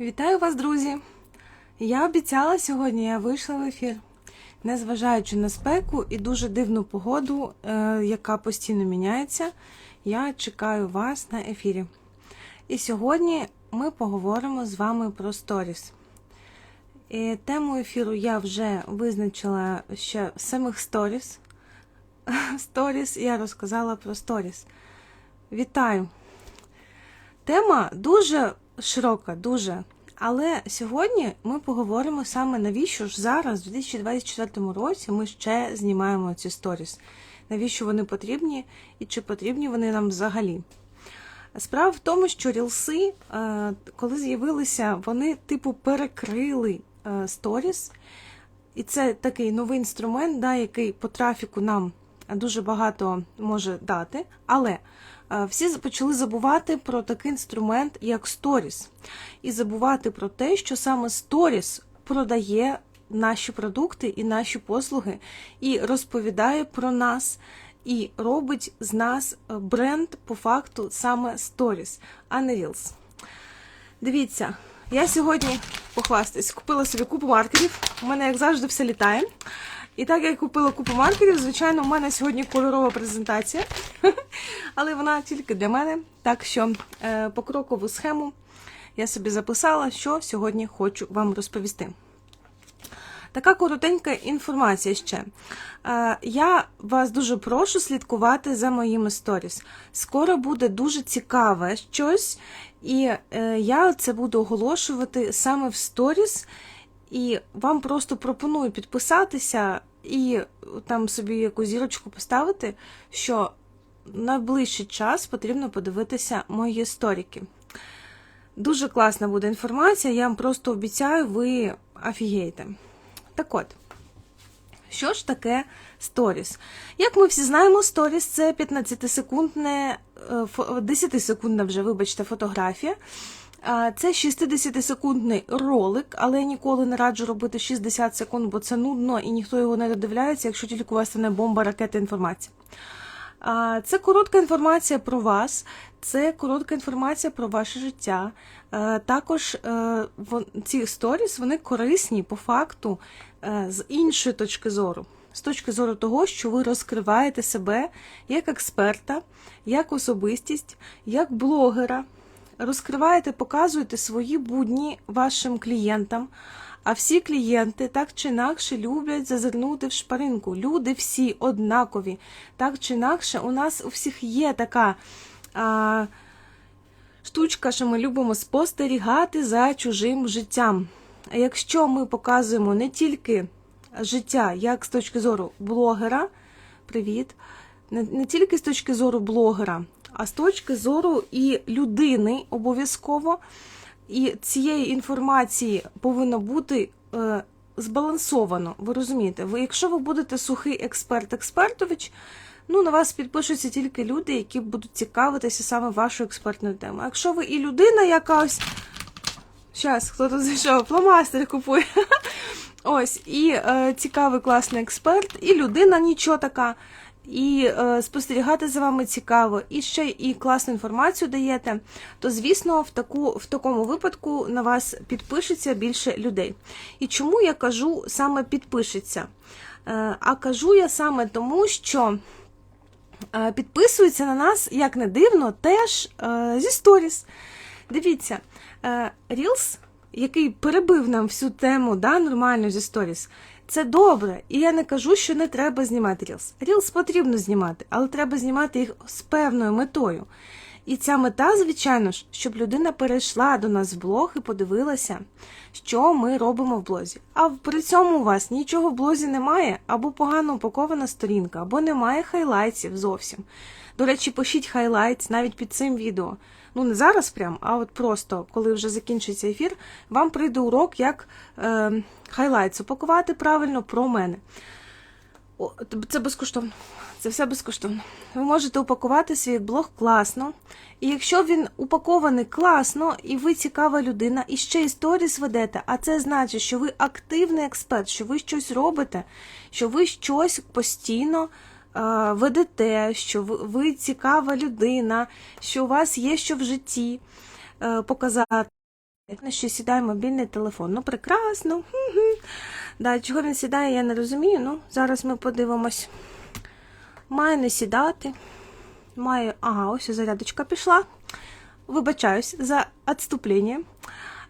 Вітаю вас, друзі! Я обіцяла сьогодні, я вийшла в ефір, незважаючи на спеку і дуже дивну погоду, е, яка постійно міняється, я чекаю вас на ефірі. І сьогодні ми поговоримо з вами про сторіс. І тему ефіру я вже визначила ще з самих сторіс. Сторіс, я розказала про сторіс. Вітаю! Тема дуже широка, дуже. Але сьогодні ми поговоримо саме навіщо ж зараз, в 2024 році, ми ще знімаємо ці сторіс. Навіщо вони потрібні і чи потрібні вони нам взагалі? Справа в тому, що рілси, е, коли з'явилися, вони типу перекрили е, сторіс. І це такий новий інструмент, да, який по трафіку нам дуже багато може дати. Але всі почали забувати про такий інструмент, як сторіс, і забувати про те, що саме сторіс продає наші продукти і наші послуги, і розповідає про нас. І робить з нас бренд по факту саме Stories, а не Reels. Дивіться, я сьогодні похвастаюсь, купила собі купу маркерів. У мене, як завжди, все літає. І так як я купила купу маркерів, звичайно, у мене сьогодні кольорова презентація, але вона тільки для мене. Так що е, покрокову схему я собі записала, що сьогодні хочу вам розповісти. Така коротенька інформація ще. Е, Я вас дуже прошу слідкувати за моїми сторіс. Скоро буде дуже цікаве щось, і е, я це буду оголошувати саме в сторіс. І вам просто пропоную підписатися і там собі якусь зірочку поставити, що на ближчий час потрібно подивитися мої сторіки. Дуже класна буде інформація, я вам просто обіцяю, ви офігієте. Так от, що ж таке сторіс? Як ми всі знаємо, сторіс це 15-секундне, 10-секундна вже, вибачте, фотографія. Це 60-секундний ролик, але я ніколи не раджу робити 60 секунд, бо це нудно і ніхто його не додивляється, якщо тільки у вас це не бомба, ракета інформація. Це коротка інформація про вас, це коротка інформація про ваше життя. Також ці сторіс вони корисні по факту з іншої точки зору. З точки зору того, що ви розкриваєте себе як експерта, як особистість, як блогера розкриваєте, показуєте свої будні вашим клієнтам. А всі клієнти так чи інакше люблять зазирнути в шпаринку. Люди всі однакові. Так чи інакше, у нас у всіх є така а, штучка, що ми любимо спостерігати за чужим життям. А якщо ми показуємо не тільки життя, як з точки зору блогера, привіт, не, не тільки з точки зору блогера, а з точки зору і людини обов'язково. І цієї інформації повинно бути е, збалансовано. Ви розумієте, ви, якщо ви будете сухий експерт-експертович, ну на вас підпишуться тільки люди, які будуть цікавитися саме вашою експертною темою. Якщо ви і людина якась. Зараз, хто тут зайшов, фломастер купує. Ось, і е, цікавий класний експерт, і людина нічого така і е, спостерігати за вами цікаво, і ще і класну інформацію даєте, то звісно, в таку в такому випадку на вас підпишеться більше людей. І чому я кажу саме підпишеться? Е, а кажу я саме тому, що. Е, підписуються на нас, як не дивно, теж е, зі сторіс. Дивіться, е, Reels, який перебив нам всю тему да, нормально зі сторіс, це добре, і я не кажу, що не треба знімати Reels. Reels потрібно знімати, але треба знімати їх з певною метою. І ця мета, звичайно ж, щоб людина перейшла до нас в блог і подивилася, що ми робимо в блозі. А при цьому у вас нічого в блозі немає, або погано упакована сторінка, або немає хайлайтсів зовсім. До речі, пишіть хайлайтс навіть під цим відео. Ну, не зараз прям, а от просто, коли вже закінчиться ефір, вам прийде урок, як е, хайлайтс упакувати правильно про мене. Це безкоштовно. Це все безкоштовно. Ви можете упакувати свій блог класно. І якщо він упакований класно, і ви цікава людина, і ще й сторіс ведете, а це значить, що ви активний експерт, що ви щось робите, що ви щось постійно ведете, що ви, цікава людина, що у вас є що в житті е, показати. що сідає мобільний телефон. Ну, прекрасно. Да, чого він сідає, я не розумію. Ну, зараз ми подивимось. Має не сідати. Має. Ага, ось зарядочка пішла. Вибачаюсь за відступлення.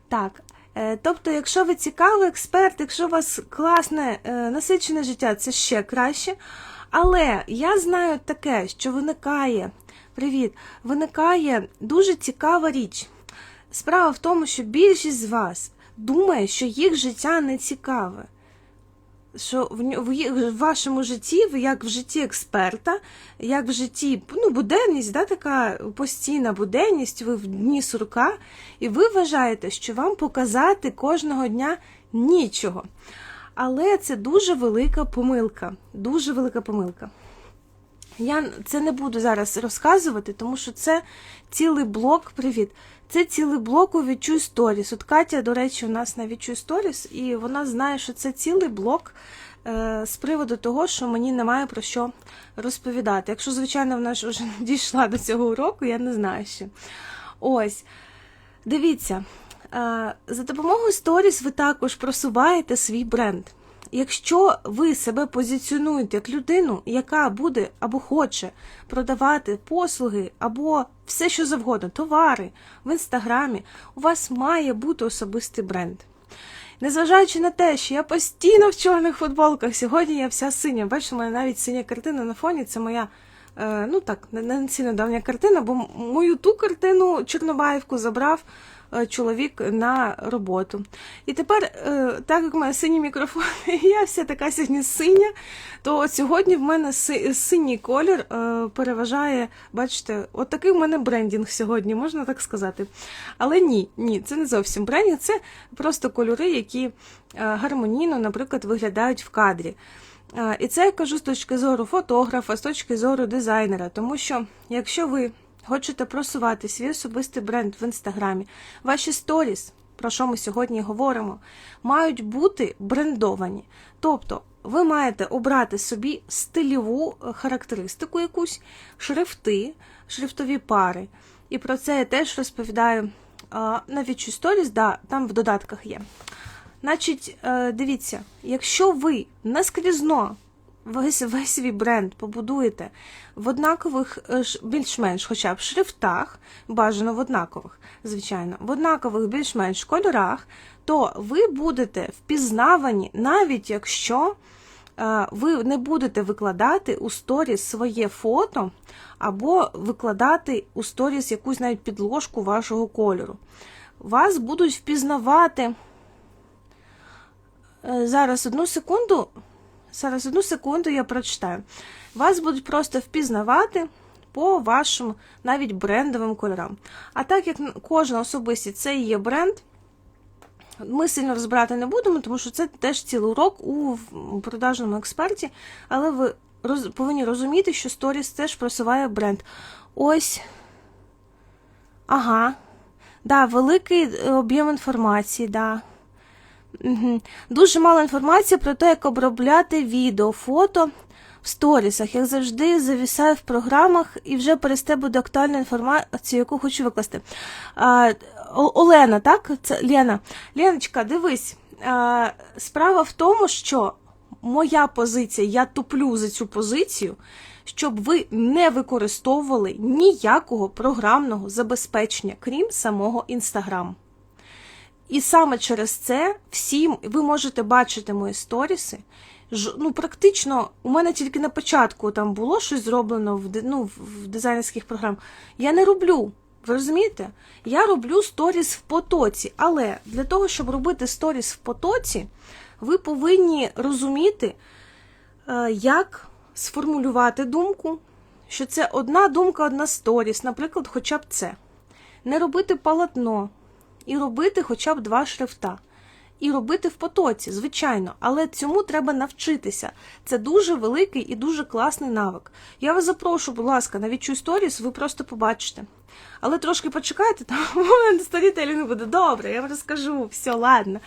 Так. е, Тобто, якщо ви цікавий експерт, якщо у вас класне е, насичене життя, це ще краще. Але я знаю таке, що виникає. Привіт, виникає дуже цікава річ. Справа в тому, що більшість з вас думає, що їх життя не цікаве. Що в, вашому житті, як в житті експерта, як в житті ну, буденність, да, така постійна буденність, ви в дні сурка, і ви вважаєте, що вам показати кожного дня нічого. Але це дуже велика помилка. Дуже велика помилка. Я це не буду зараз розказувати, тому що це цілий блок. Привіт. Це цілий блок у Відчуй Сторіс. От Катя, до речі, у нас на Відчуй Сторіс, і вона знає, що це цілий блок е, з приводу того, що мені немає про що розповідати. Якщо, звичайно, вона ж вже дійшла до цього уроку, я не знаю ще. Ось. Дивіться, за допомогою сторіс ви також просуваєте свій бренд. Якщо ви себе позиціонуєте як людину, яка буде або хоче продавати послуги або все, що завгодно, товари в інстаграмі, у вас має бути особистий бренд. Незважаючи на те, що я постійно в чорних футболках, сьогодні я вся синя. Бачите, у мене навіть синя картина на фоні, це моя, е, ну так, не, сильно давня картина, бо мою ту картину Чорнобаївку забрав е, чоловік на роботу. І тепер, е, так як у мене синій мікрофон, я вся така сьогодні синя, то сьогодні в мене синій колір е, переважає, бачите, от такий в мене брендінг сьогодні, можна так сказати. Але ні, ні, це не зовсім брендінг, це просто кольори, які е, гармонійно, наприклад, виглядають в кадрі. І це я кажу з точки зору фотографа, з точки зору дизайнера, тому що якщо ви хочете просувати свій особистий бренд в інстаграмі, ваші сторіс, про що ми сьогодні говоримо, мають бути брендовані. Тобто ви маєте обрати собі стильову е, характеристику якусь, шрифти, шрифтові пари. І про це я теж розповідаю а, на Вічу Сторіс, да, там в додатках є. Значить, е, дивіться, якщо ви наскрізно весь, весь свій бренд побудуєте в однакових, е, більш-менш хоча б шрифтах, бажано в однакових, звичайно, в однакових більш-менш кольорах, то ви будете впізнавані, навіть якщо е, ви не будете викладати у сторіс своє фото або викладати у сторіс якусь навіть підложку вашого кольору. Вас будуть впізнавати. Е, Зараз одну секунду. Зараз одну секунду я прочитаю. Вас будуть просто впізнавати по вашим навіть брендовим кольорам. А так як кожна особистість це є бренд, ми сильно розбирати не будемо, тому що це теж цілий урок у продажному експерті, але ви повинні розуміти, що сторіс теж просуває бренд. Ось. Ага. Да, великий е, об'єм інформації, да. Дуже мало інформації про те, як обробляти відео, фото в сторісах. Як завжди, завісаю в програмах і вже пересте буде актуальна інформація, яку хочу викласти. А, Олена, так? Це Лена. Леночка, дивись. А, справа в тому, що моя позиція, я туплю за цю позицію, щоб ви не використовували ніякого програмного забезпечення, крім самого Інстаграм. І саме через це всім ви можете бачити мої сторіси. Ну, практично, у мене тільки на початку там було щось зроблено в, ну, в дизайнерських програмах. Я не роблю. Ви розумієте? Я роблю сторіс в потоці. Але для того, щоб робити сторіс в потоці, ви повинні розуміти, е, як сформулювати думку, що це одна думка, одна сторіс, наприклад, хоча б це. Не робити полотно і робити хоча б два шрифта. І робити в потоці, звичайно, але цьому треба навчитися. Це дуже великий і дуже класний навик. Я вас запрошу, будь ласка, на відчуй сторіс, ви просто побачите. Але трошки почекайте, там у сторітелі буде. Добре, я вам розкажу. Все, ладно.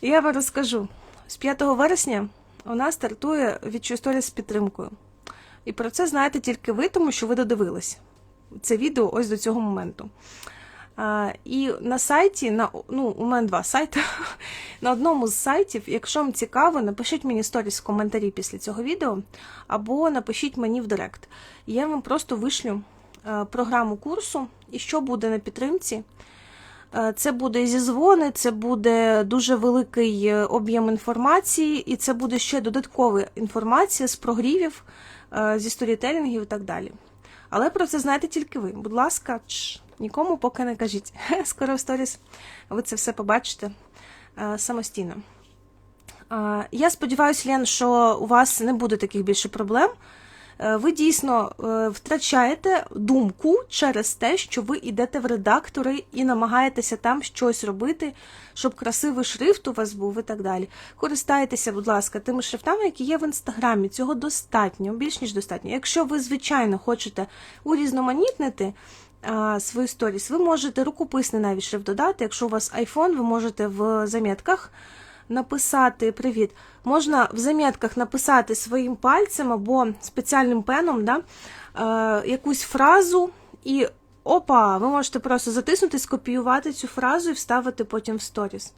Я вам розкажу. З 5 вересня у нас стартує відчуй сторіс з підтримкою. І про це знаєте тільки ви, тому що ви додивились це відео ось до цього моменту. І на сайті, на, ну, у мене два сайти. На одному з сайтів, якщо вам цікаво, напишіть мені сторіс в коментарі після цього відео, або напишіть мені в директ. Я вам просто вишлю е, програму курсу і що буде на підтримці. Е, Це буде зізвони, це буде дуже великий е, об'єм інформації, і це буде ще додаткова інформація з прогрівів, зі сторітелінгів і так далі. Але про це знаєте тільки ви. Будь ласка, нікому поки не кажіть. Скоро в сторіс ви це все побачите е, самостійно. Е, Я сподіваюся, Лен, що у вас не буде таких більше проблем. Е, Ви дійсно втрачаєте думку через те, що ви йдете в редактори і намагаєтеся там щось робити, щоб красивий шрифт у вас був і так далі. Користайтеся, будь ласка, тими шрифтами, які є в інстаграмі. Цього достатньо, більш ніж достатньо. Якщо ви, звичайно, хочете урізноманітнити свою сторіс, ви можете рукописний навіть шрифт додати. Якщо у вас iPhone, ви можете в замітках написати привіт. Можна в замітках написати своїм пальцем або спеціальним пеном да, е, якусь фразу, і опа, ви можете просто затиснути, скопіювати цю фразу і вставити потім в сторіс.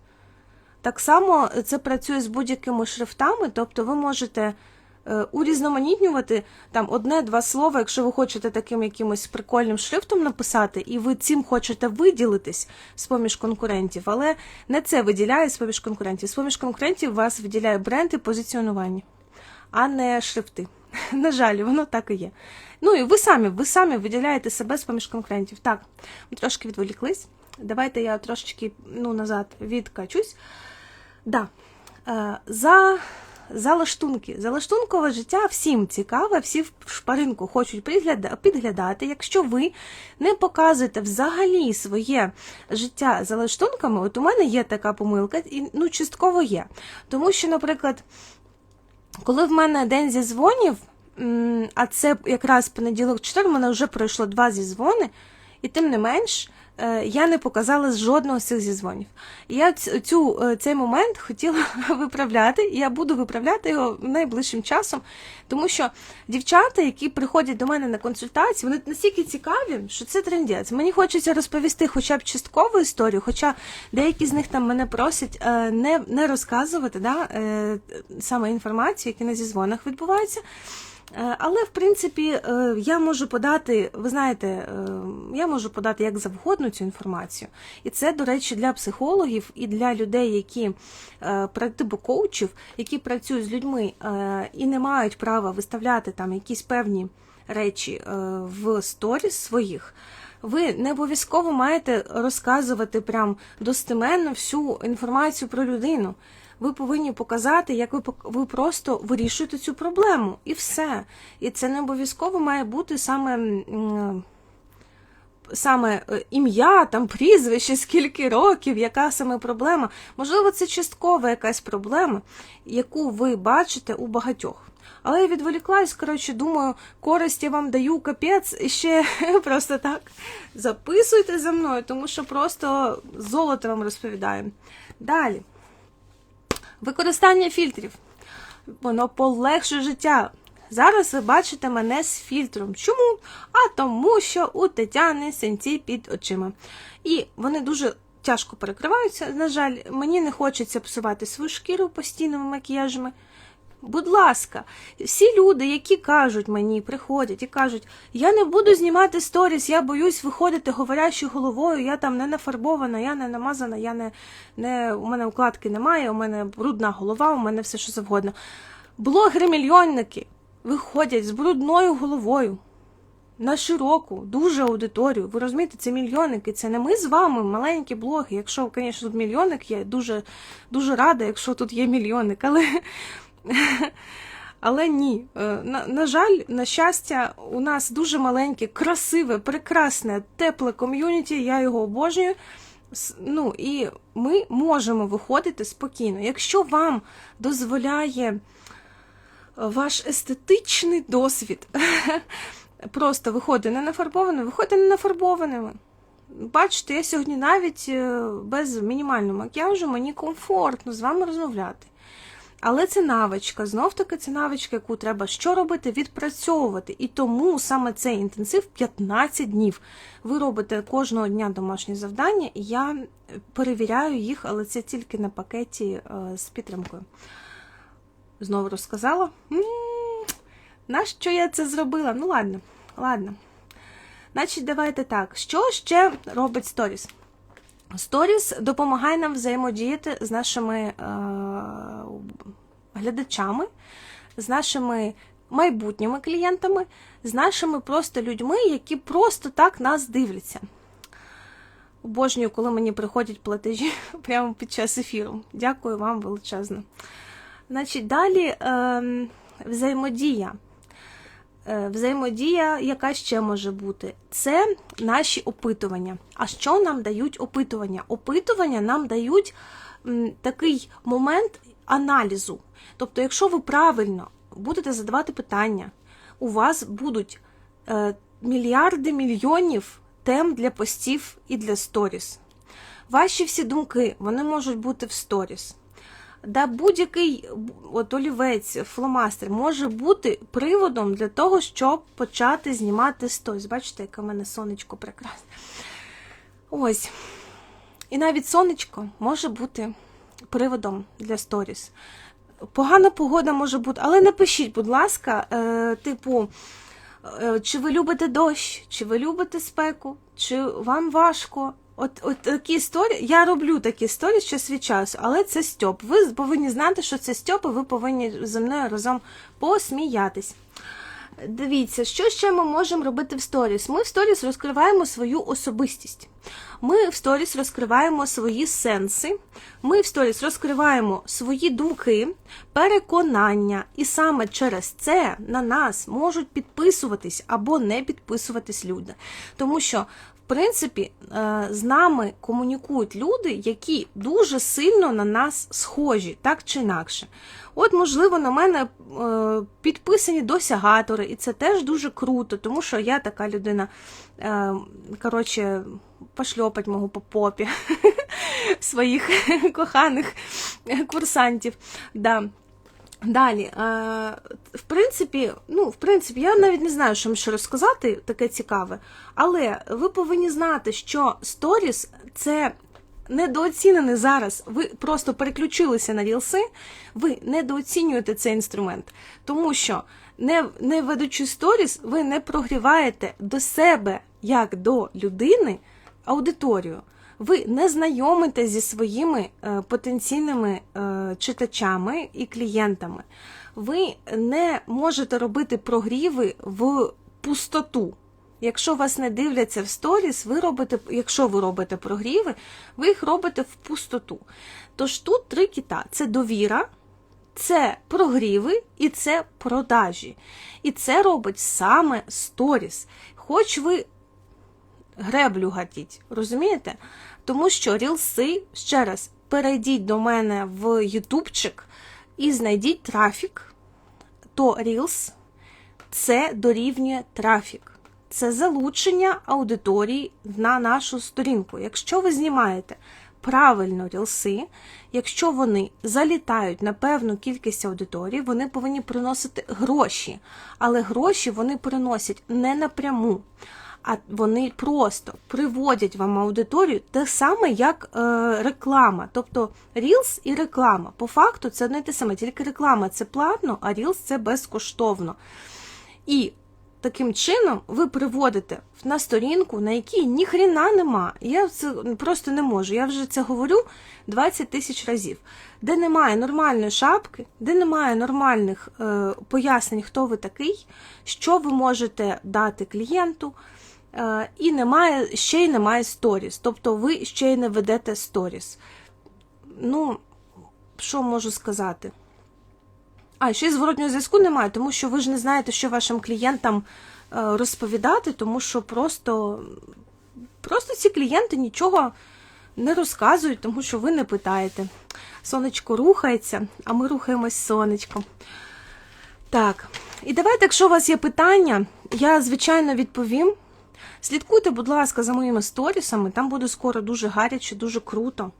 Так само це працює з будь-якими шрифтами, тобто ви можете урізноманітнювати там одне-два слова, якщо ви хочете таким якимось прикольним шрифтом написати, і ви цим хочете виділитись з поміж конкурентів, але не це виділяє з поміж конкурентів. З поміж конкурентів вас виділяє бренд і позиціонування, а не шрифти. На жаль, воно так і є. Ну і ви самі, ви самі виділяєте себе з поміж конкурентів. Так, ми трошки відволіклись. Давайте я трошечки ну, назад відкачусь. Да. Е, За залаштунки. Залаштункове життя всім цікаве, всі в шпаринку хочуть підглядати. Якщо ви не показуєте взагалі своє життя за лаштунками, от у мене є така помилка, і ну, частково є. Тому що, наприклад, коли в мене день зізвонів, м, а це якраз понеділок 4, в мене вже пройшло два зізвони, і тим не менш, я не показала жодного з цих зізвонів. Я цю, е, цей момент хотіла виправляти, і я буду виправляти його найближчим часом, тому що дівчата, які приходять до мене на консультації, вони настільки цікаві, що це трендець. Мені хочеться розповісти хоча б часткову історію, хоча деякі з них там мене просять е, не, не розказувати да, е, саме інформацію, які на зізвонах відбуваються. Е, Але в принципі е, я можу подати, ви знаєте, е, я можу подати як завгодно цю інформацію. І це, до речі, для психологів і для людей, які типу коучів, які працюють з людьми і не мають права виставляти там якісь певні речі в сторіс своїх. Ви не обов'язково маєте розказувати прям достеменно всю інформацію про людину. Ви повинні показати, як ви ви просто вирішуєте цю проблему, і все. І це не обов'язково має бути саме. Саме е, ім'я, там прізвище, скільки років, яка саме проблема. Можливо, це часткова якась проблема, яку ви бачите у багатьох. Але я відволіклась, коротше, думаю, користь я вам даю капець ще просто так записуйте за мною, тому що просто золото вам розповідаю. Далі. Використання фільтрів. Воно полегшує життя. Зараз ви бачите мене з фільтром. Чому? А тому, що у Тетяни синці під очима. І вони дуже тяжко перекриваються. На жаль, мені не хочеться псувати свою шкіру постійними макіяжами. Будь ласка, всі люди, які кажуть мені, приходять і кажуть, я не буду знімати сторіс, я боюсь виходити говорячою головою, я там не нафарбована, я не намазана, я не, не у мене укладки немає, у мене брудна голова, у мене все що завгодно. Блогери-мільйонники виходять з брудною головою на широку, дуже аудиторію. Ви розумієте, це мільйонники, це не ми з вами, маленькі блоги. Якщо, звісно, тут мільйонник є, дуже, дуже рада, якщо тут є мільйонник, але. Але ні, Е, на, на жаль, на щастя, у нас дуже маленьке, красиве, прекрасне, тепле ком'юніті, я його обожнюю. Ну і ми можемо виходити спокійно. Якщо вам дозволяє ваш естетичний досвід просто виходить не нафарбованим, виходьте не нафарбованими. Бачите, я сьогодні навіть е, без мінімального макіяжу мені комфортно з вами розмовляти. Але це навичка. Знов таки це навичка, яку треба що робити? Відпрацьовувати. І тому саме цей інтенсив 15 днів. Ви робите кожного дня домашні завдання, і я перевіряю їх, але це тільки на пакеті е, з підтримкою. Знову розказала. Нащо я це зробила? Ну, ладно, ладно. Значить, давайте так. Що ще робить сторіс? Сторіс допомагає нам взаємодіяти з нашими е, глядачами, з нашими майбутніми клієнтами, з нашими просто людьми, які просто так нас дивляться. Обожнюю, коли мені приходять платежі прямо під час ефіру. Дякую вам величезно. Значить, далі е, взаємодія. Е, Взаємодія, яка ще може бути, це наші опитування. А що нам дають опитування? Опитування нам дають такий момент аналізу. Тобто, якщо ви правильно будете задавати питання, у вас будуть е, мільярди мільйонів тем для постів і для сторіс. Ваші всі думки вони можуть бути в сторіс. Да будь-який от олівець, фломастер може бути приводом для того, щоб почати знімати сторіс. Бачите, яке в мене сонечко прекрасне. Ось. І навіть сонечко може бути приводом для сторіс. Погана погода може бути, але напишіть, будь ласка, е, типу, е, чи ви любите дощ, чи ви любите спеку, чи вам важко. От, от такі історії, я роблю такі історії час від часу, але це Стьоп. Ви повинні знати, що це Стьоп, і ви повинні зі мною разом посміятись. Дивіться, що ще ми можемо робити в сторіс? Ми в сторіс розкриваємо свою особистість. Ми в сторіс розкриваємо свої сенси, ми в сторіс розкриваємо свої думки, переконання, і саме через це на нас можуть підписуватись або не підписуватись люди. Тому що принципі, е, з нами комунікують люди, які дуже сильно на нас схожі, так чи інакше. От, можливо, на мене е, підписані досягатори, і це теж дуже круто, тому що я така людина, е, коротше, пошльопать можу по попі своїх коханих курсантів. Да. Далі, е, в принципі, ну, в принципі, я навіть не знаю, що вам ще розказати, таке цікаве. Але ви повинні знати, що сторіс це недооцінений зараз. Ви просто переключилися на рілси, ви недооцінюєте цей інструмент. Тому що, не, не ведучи сторіс, ви не прогріваєте до себе як до людини аудиторію ви не знайомитесь зі своїми е, потенційними е, читачами і клієнтами. Ви не можете робити прогріви в пустоту. Якщо вас не дивляться в сторіс, ви робите, якщо ви робите прогріви, ви їх робите в пустоту. Тож тут три кіта: це довіра, це прогріви і це продажі. І це робить саме сторіс. Хоч ви греблю гатіть, розумієте? Тому що рілси, ще раз, перейдіть до мене в ютубчик і знайдіть трафік, то Reels це дорівнює трафік. Це залучення аудиторії на нашу сторінку. Якщо ви знімаєте правильно рілси, якщо вони залітають на певну кількість аудиторії, вони повинні приносити гроші. Але гроші вони приносять не напряму а вони просто приводять вам аудиторію те саме, як е, реклама. Тобто Reels і реклама. По факту це не те саме, тільки реклама це платно, а Reels це безкоштовно. І таким чином ви приводите на сторінку, на якій ніхрена нема. Я це просто не можу. Я вже це говорю 20 тисяч разів. Де немає нормальної шапки, де немає нормальних е, пояснень, хто ви такий, що ви можете дати клієнту. Е, і немає, ще й немає сторіс. Тобто ви ще й не ведете сторіс. Ну, що можу сказати? А, ще й зворотнього зв'язку немає, тому що ви ж не знаєте, що вашим клієнтам е, розповідати, тому що просто, просто ці клієнти нічого не розказують, тому що ви не питаєте. Сонечко рухається, а ми рухаємось сонечком. Так, і давайте, якщо у вас є питання, я, звичайно, відповім. Слідкуйте, будь ласка, за моїми сторісами, там буде скоро дуже гаряче, дуже круто.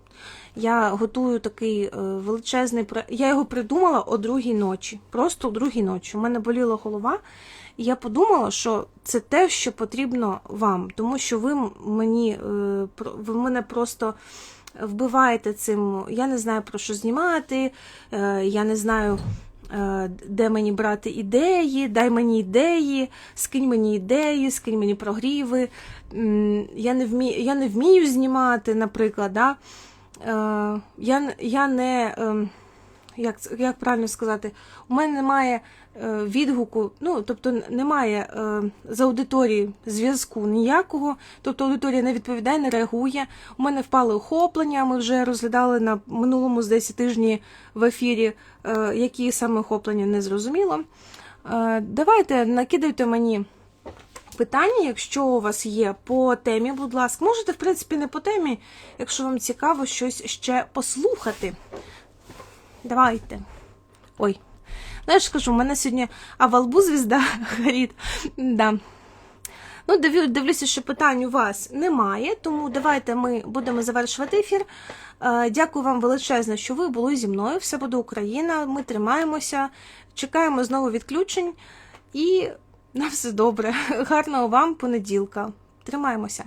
Я готую такий е, величезний Я його придумала о другій ночі. Просто о другій ночі. У мене боліла голова, і я подумала, що це те, що потрібно вам, тому що ви мені е, ви мене просто вбиваєте цим. Я не знаю про що знімати, е, я не знаю. Е, Де мені брати ідеї, дай мені ідеї, скинь мені ідеї, скинь мені прогріви. Я не вмію, я не вмію знімати, наприклад. Да? Е, Я, я не. ем, Як, як правильно сказати, у мене немає відгуку, ну тобто немає е, з аудиторії зв'язку ніякого, тобто аудиторія не відповідає, не реагує. У мене впали охоплення. Ми вже розглядали на минулому здається тижні в ефірі, е, які саме охоплення не зрозуміло. Е, давайте накидайте мені питання, якщо у вас є по темі, будь ласка. Можете, в принципі, не по темі, якщо вам цікаво щось ще послухати. Давайте. Ой. Знаєш, скажу, у мене сьогодні а во лбу звізда горить. Да. Ну, дивлюся, що питань у вас немає, тому давайте ми будемо завершувати ефір. Е, Дякую вам величезно, що ви були зі мною. Все буде Україна. Ми тримаємося, чекаємо знову відключень. І на все добре. Гарного вам понеділка. Тримаємося.